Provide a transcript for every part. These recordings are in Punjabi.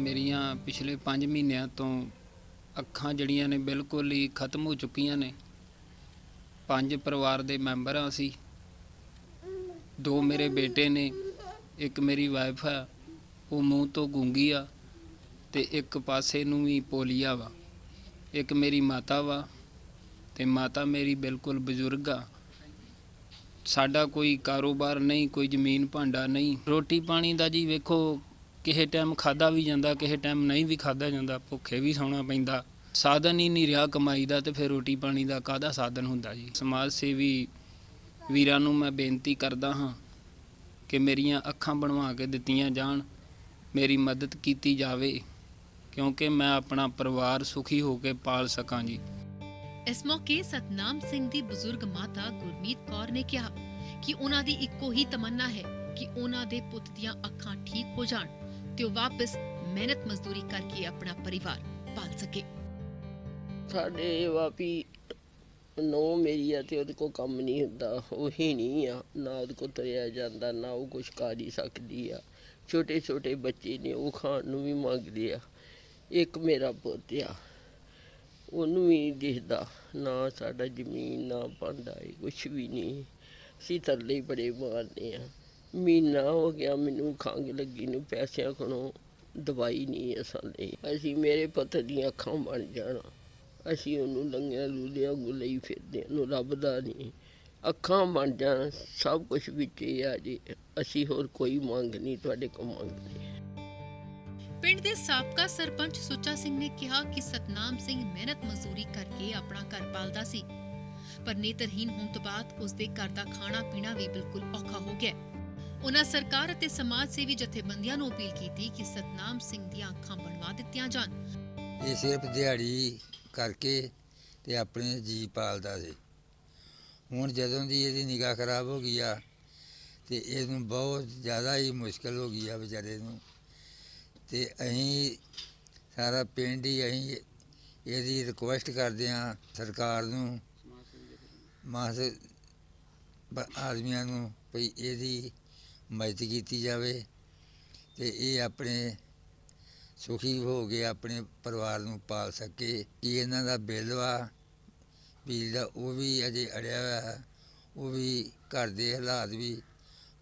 ਮੇਰੀਆਂ ਪਿਛਲੇ 5 ਮਹੀਨਿਆਂ ਤੋਂ ਅੱਖਾਂ ਜਿਹੜੀਆਂ ਨੇ ਬਿਲਕੁਲ ਹੀ ਖਤਮ ਹੋ ਚੁੱਕੀਆਂ ਨੇ। ਪੰਜ ਪਰਿਵਾਰ ਦੇ ਮੈਂਬਰ ਆ ਅਸੀਂ। ਦੋ ਮੇਰੇ ਬੇਟੇ ਨੇ, ਇੱਕ ਮੇਰੀ ਵਾਈਫ ਆ, ਉਹ ਮੂੰਹ ਤੋਂ ਗੂੰਗੀ ਆ ਤੇ ਇੱਕ ਪਾਸੇ ਨੂੰ ਵੀ ਪੋਲੀਆ ਵਾ। ਇੱਕ ਮੇਰੀ ਮਾਤਾ ਵਾ ਤੇ ਮਾਤਾ ਮੇਰੀ ਬਿਲਕੁਲ ਬਜ਼ੁਰਗ ਆ। ਸਾਡਾ ਕੋਈ ਕਾਰੋਬਾਰ ਨਹੀਂ, ਕੋਈ ਜ਼ਮੀਨ ਭਾਂਡਾ ਨਹੀਂ। ਰੋਟੀ ਪਾਣੀ ਦਾ ਜੀ ਵੇਖੋ ਕਿਸੇ ਟਾਈਮ ਖਾਦਾ ਵੀ ਜਾਂਦਾ, ਕਿਸੇ ਟਾਈਮ ਨਹੀਂ ਵੀ ਖਾਦਾ ਜਾਂਦਾ, ਭੁੱਖੇ ਵੀ ਸੌਣਾ ਪੈਂਦਾ। ਸਾਧਨ ਹੀ ਨਹੀਂ ਰਿਹਾ ਕਮਾਈ ਦਾ ਤੇ ਫਿਰ ਰੋਟੀ ਪਾਣੀ ਦਾ ਕਾਹਦਾ ਸਾਧਨ ਹੁੰਦਾ ਜੀ? ਸਮਾਜ ਸੇਵੀ ਵੀਰਾਂ ਨੂੰ ਮੈਂ ਬੇਨਤੀ ਕਰਦਾ ਹਾਂ ਕਿ ਮੇਰੀਆਂ ਅੱਖਾਂ ਬਣਵਾ ਕੇ ਦਿੱਤੀਆਂ ਜਾਣ, ਮੇਰੀ ਮਦਦ ਕੀਤੀ ਜਾਵੇ, ਕਿਉਂਕਿ ਮੈਂ ਆਪਣਾ ਪਰਿਵਾਰ ਸੁਖੀ ਹੋ ਕੇ ਪਾਲ ਸਕਾਂ ਜੀ। ਇਸ ਮੌਕੇ ਸਤਨਾਮ ਸਿੰਘ ਦੀ ਬਜ਼ੁਰਗ ਮਾਤਾ ਗੁਰਮੀਤ ਕੌਰ ਨੇ ਕਿਹਾ ਕਿ ਉਹਨਾਂ ਦੀ ਇੱਕੋ ਹੀ ਤਮੰਨਾ ਹੈ ਕਿ ਉਹਨਾਂ ਦੇ ਪੁੱਤ ਦੀਆਂ ਅੱਖਾਂ ਠੀਕ ਹੋ ਜਾਣ। ਤੇ ਉਹ ਵਾਪਸ ਮਿਹਨਤ ਮਜ਼ਦੂਰੀ ਕਰਕੇ ਆਪਣਾ ਪਰਿਵਾਰ ਪਾਲ ਸਕੇ। ਸਾਡੇ ਵਾਪੀ ਨੋ ਮੇਰੀ ਆ ਤੇ ਉਹਦੇ ਕੋ ਕੰਮ ਨਹੀਂ ਹੁੰਦਾ, ਉਹ ਹੀ ਨਹੀਂ ਆ, ਨਾ ਉਹਦੇ ਕੋ ਤਰਿਆ ਜਾਂਦਾ, ਨਾ ਉਹ ਕੁਛ ਕਰ ਹੀ ਸਕਦੀ ਆ। ਛੋਟੇ ਛੋਟੇ ਬੱਚੇ ਨੇ, ਉਹ ਖਾਣ ਨੂੰ ਵੀ ਮੰਗਦੇ ਆ। ਇੱਕ ਮੇਰਾ ਪੁੱਤ ਆ, ਉਹਨੂੰ ਵੀ ਨਹੀਂ ਦਿਖਦਾ, ਨਾ ਸਾਡਾ ਜ਼ਮੀਨ, ਨਾ ਭਾਂਡਾ ਹੈ ਕੁਛ ਵੀ ਨਹੀਂ। ਅਸੀਂ ਤਰਲੇ ਬੜੇ ਮਾਰਦੇ ਆ। ਮਹੀਨਾ ਹੋ ਗਿਆ ਮੈਨੂੰ ਖੰਘ ਲੱਗੀ ਨੂੰ ਪੈਸਿਆਂ ਕੋਲੋਂ ਦਵਾਈ ਨਹੀਂ ਅਸਾਂ ਲਈ ਅਸੀਂ ਮੇਰੇ ਪੁੱਤ ਦੀਆਂ ਅੱਖਾਂ ਬਣ ਜਾਣ। ਅਸੀਂ ਉਹਨੂੰ ਲੰਗਿਆ ਲੂਲਿਆ ਗੁਲਈ ਫਿਰਦੇ ਹਾਂ, ਉਹਨੂੰ ਲੱਭਦਾ ਨਹੀਂ। ਅੱਖਾਂ ਬਣ ਜਾਣ ਸਭ ਕੁਝ ਵਿੱਚ ਹੀ ਆ ਜੀ। ਅਸੀਂ ਹੋਰ ਕੋਈ ਮੰਗ ਨਹੀਂ ਤੁਹਾਡੇ ਕੋਲ ਮੰਗਦੇ ਪਿੰਡ ਦੇ ਸਾਬਕਾ ਸਰਪੰਚ ਸੁੱਚਾ ਸਿੰਘ ਨੇ ਕਿਹਾ ਕਿ ਸਤਨਾਮ ਸਿੰਘ ਮਿਹਨਤ ਮਜ਼ਦੂਰੀ ਕਰਕੇ ਆਪਣਾ ਘਰ ਪਾਲਦਾ ਸੀ। ਪਰ ਨੇਤਰਹੀਨ ਹੋਣ ਤੋਂ ਬਾਅਦ ਉਸ ਦੇ ਘਰ ਦਾ ਖਾਣਾ ਪੀਣਾ ਵੀ ਬਿਲਕੁਲ ਔਖਾ ਹੋ ਗਿਆ। ਉਹਨਾਂ ਸਰਕਾਰ ਅਤੇ ਸਮਾਜ ਸੇਵੀ ਜਥੇਬੰਦੀਆਂ ਨੂੰ ਅਪੀਲ ਕੀਤੀ ਕਿ ਸਤਨਾਮ ਸਿੰਘ ਦੀਆਂ ਅੱਖਾਂ ਬਣਵਾ ਦਿੱਤੀਆਂ ਜਾਣ। ਇਹ ਸਿਰਫ ਦਿਹਾੜੀ ਕਰਕੇ ਤੇ ਆਪਣੇ ਜੀ ਪਾਲਦਾ ਸੀ। ਹੁਣ ਜਦੋਂ ਦੀ ਇਹਦੀ ਨਿਗਾਹ ਖਰਾਬ ਹੋ ਗਈ ਆ ਤੇ ਇਹਨੂੰ ਬਹੁਤ ਜ਼ਿਆਦਾ ਹੀ ਮੁਸ਼ਕਲ ਹੋ ਗਈ ਆ ਵਿਚਾਰੇ ਨੂੰ। ਤੇ ਅਸੀਂ ਸਾਰਾ ਪਿੰਡ ਹੀ ਅਸੀਂ ਇਹਦੀ ਰਿਕੁਐਸਟ ਕਰਦੇ ਆ ਸਰਕਾਰ ਨੂੰ ਮਾਸ ਆਦਮੀਆਂ ਨੂੰ ਵੀ ਇਹਦੀ ਮਦਦ ਕੀਤੀ ਜਾਵੇ ਅਤੇ ਇਹ ਆਪਣੇ ਸੁਖੀ ਹੋ ਕੇ ਆਪਣੇ ਪਰਿਵਾਰ ਨੂੰ ਪਾਲ ਸਕੇ। ਕਿ ਇਹਨਾਂ ਦਾ ਬਿੱਲ ਵਾ? ਬਿਜਲੀ ਦਾ ਉਹ ਵੀ ਅਜੇ ਅੜਿਆ ਹੋਇਆ ਹੈ। ਉਹ ਵੀ ਘਰ ਦੇ ਹਾਲਾਤ ਵੀ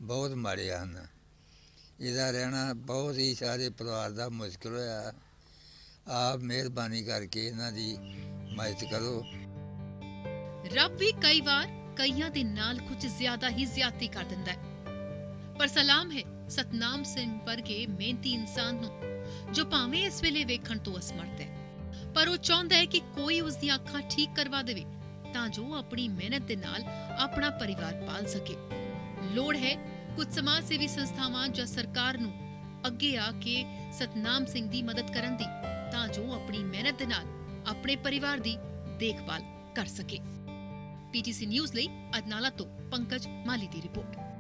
ਬਹੁਤ ਮਾੜੇ ਹਨ। ਇਹਦਾ ਰਹਿਣਾ ਬਹੁਤ ਹੀ ਸਾਰੇ ਪਰਿਵਾਰ ਦਾ ਮੁਸ਼ਕਲ ਹੋਇਆ। ਆਪ ਮਿਹਰਬਾਨੀ ਕਰਕੇ ਇਹਨਾਂ ਦੀ ਮਦਦ ਕਰੋ। ਰੱਬ ਵੀ ਕਈ ਵਾਰ ਕਈਆਂ ਦੇ ਨਾਲ ਕੁਝ ਜ਼ਿਆਦਾ ਹੀ ਜ਼ਿਆਦਤੀ ਕਰ ਦਿੰਦਾ ਹੈ। ਪਰ ਸਲਾਮ ਹੈ, ਸਤਨਾਮ ਸਿੰਘ ਵਰਗੇ ਮਿਹਨਤੀ ਇਨਸਾਨ ਨੂੰ, ਜੋ ਭਾਵੇਂ ਇਸ ਵੇਲੇ ਵੇਖਣ ਤੋਂ ਅਸਮਰਥ ਹੈ। ਪਰ ਉਹ ਚਾਹੁੰਦਾ ਹੈ ਕਿ ਕੋਈ ਉਸ ਦੀਆਂ ਅੱਖਾਂ ਠੀਕ ਕਰਵਾ ਦੇਵੇ, ਤਾਂ ਜੋ ਆਪਣੀ ਮਿਹਨਤ ਦੇ ਨਾਲ ਆਪਣਾ ਪਰਿਵਾਰ ਪਾਲ ਸਕੇ। ਲੋੜ ਹੈ ਕੁਝ ਸਮਾਜ ਸੇਵੀ ਸੰਸਥਾਵਾਂ ਜਾਂ ਸਰਕਾਰ ਨੂੰ ਅੱਗੇ ਆ ਕੇ ਸਤਨਾਮ ਸਿੰਘ ਦੀ ਮਦਦ ਕਰਨ ਦੀ, ਤਾਂ ਜੋ ਆਪਣੀ ਮਿਹਨਤ ਦੇ ਨਾਲ ਆਪਣੇ ਪਰਿਵਾਰ ਦੀ ਦੇਖਭਾਲ ਕਰ ਸਕੇ। ਪੀਟੀਸੀ ਨਿਊਜ਼ ਲਈ ਅਦਨਾਲਾ ਤੋਂ ਪੰਕਜ ਮਾਲੀ ਦੀ ਰਿਪੋਰਟ।